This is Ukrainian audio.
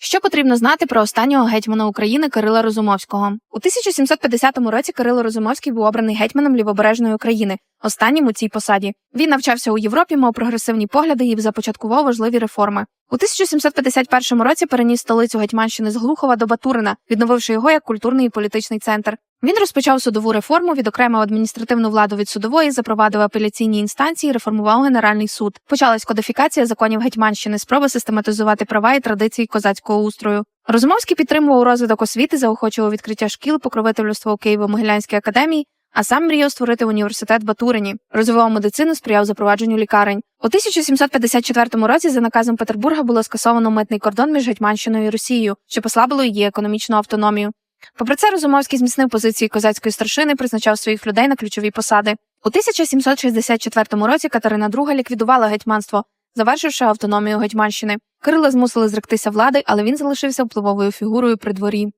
Що потрібно знати про останнього гетьмана України Кирила Розумовського? У 1750 році Кирило Розумовський був обраний гетьманом лівобережної України, останнім у цій посаді. Він навчався у Європі, мав прогресивні погляди і започаткував важливі реформи. У 1751 році переніс столицю Гетьманщини з Глухова до Батурина, відновивши його як культурний і політичний центр. Він розпочав судову реформу, відокремив адміністративну владу від судової, запровадив апеляційні інстанції, реформував Генеральний суд. Почалась кодифікація законів Гетьманщини, спроби систематизувати права і традиції козацького устрою. Розумовський підтримував розвиток освіти, заохочував відкриття шкіл, покровительство у Києво-Могилянській академії, а сам мріяв створити університет Батурині, розвивав медицину, сприяв запровадженню лікарень. У 1754 році за наказом Петербурга було скасовано митний кордон між Гетьманщиною і Росією, що послабило її економічну автономію. Попри це, Розумовський зміцнив позиції козацької старшини, призначав своїх людей на ключові посади. У 1764 році Катерина II ліквідувала гетьманство, завершивши автономію Гетьманщини. Кирила змусили зректися влади, але він залишився впливовою фігурою при дворі.